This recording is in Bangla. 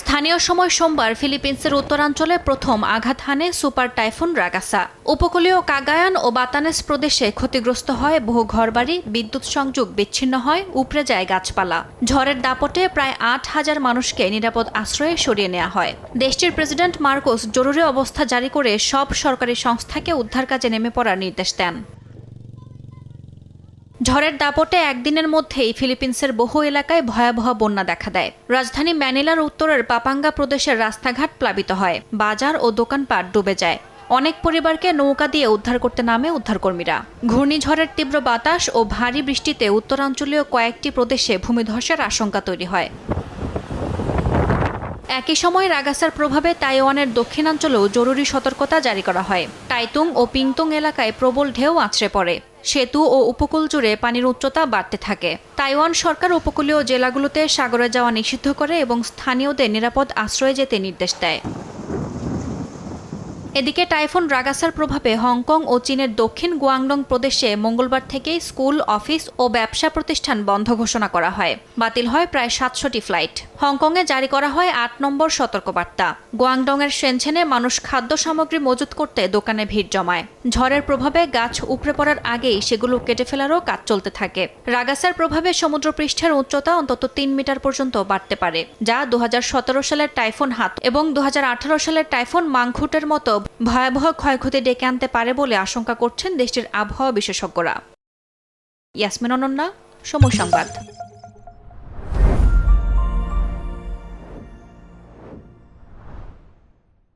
স্থানীয় সময় সোমবার ফিলিপিন্সের উত্তরাঞ্চলে প্রথম আঘাত হানে সুপার টাইফুন রাগাসা। উপকূলীয় কাগায়ান ও বাতানেস প্রদেশে ক্ষতিগ্রস্ত হয় বহু ঘরবাড়ি, বিদ্যুৎ সংযোগ বিচ্ছিন্ন হয়, উপড়ে যায় গাছপালা। ঝড়ের দাপটে প্রায় আট হাজার মানুষকে নিরাপদ আশ্রয়ে সরিয়ে নেওয়া হয়। দেশটির প্রেসিডেন্ট মার্কোস জরুরি অবস্থা জারি করে সব সরকারি সংস্থাকে উদ্ধার কাজে নেমে পড়ার নির্দেশ দেন। ঝড়ের দাপটে একদিনের মধ্যেই ফিলিপিন্সের বহু এলাকায় ভয়াবহ বন্যা দেখা দেয়। রাজধানী ম্যানিলার উত্তরের পাপাঙ্গা প্রদেশের রাস্তাঘাট প্লাবিত হয়। বাজার ও দোকানপাট ডুবে যায়। অনেক পরিবারকে নৌকা দিয়ে উদ্ধার করতে নামে উদ্ধারকর্মীরা। ঘূর্ণিঝড়ের তীব্র বাতাস ও ভারী বৃষ্টিতে উত্তরাঞ্চলীয় কয়েকটি প্রদেশে ভূমিধসের আশঙ্কা তৈরি হয়। একই সময় রাগাসার প্রভাবে তাইওয়ানের দক্ষিণাঞ্চলেও জরুরি সতর্কতা জারি করা হয়। টাইতুং ও পিংতুং এলাকায় প্রবল ঢেউ আছড়ে পড়ে। সেতু ও উপকূল জুড়ে পানির উচ্চতা বাড়তে থাকে। তাইওয়ান সরকার উপকূলীয় জেলাগুলোতে সাগরে যাওয়া নিষিদ্ধ করে এবং স্থানীয়দের নিরাপদ আশ্রয়ে যেতে নির্দেশ দেয়। এদিকে টাইফুন রাগাসার প্রভাবে হংকং ও চীনের দক্ষিণ গুয়াংডং প্রদেশে মঙ্গলবার থেকেই স্কুল, অফিস ও ব্যবসা প্রতিষ্ঠান বন্ধ ঘোষণা করা হয়। বাতিল হয় প্রায় সাতশোটি ফ্লাইট। হংকংয়ে জারি করা হয় আট নম্বর সতর্কবার্তা। গুয়াংডংয়ের সেনছেনে মানুষ খাদ্য সামগ্রী মজুত করতে দোকানে ভিড় জমায়। ঝড়ের প্রভাবে গাছ উপড়ে পড়ার আগেই সেগুলো কেটে ফেলারও কাজ চলতে থাকে। রাগাসার প্রভাবে সমুদ্রপৃষ্ঠের উচ্চতা অন্তত তিন মিটার পর্যন্ত বাড়তে পারে, যা দু হাজার সতেরো সালের টাইফুন হাত এবং দু হাজার আঠারো সালের টাইফুন মাংখুটের মতো ভয়াবহ ক্ষয়ক্ষতি ডেকে আনতে পারে বলে আশঙ্কা করছেন দেশটির আবহাওয়া বিশেষজ্ঞরা। ইয়াসমিন অনন্যা, সময় সংবাদ।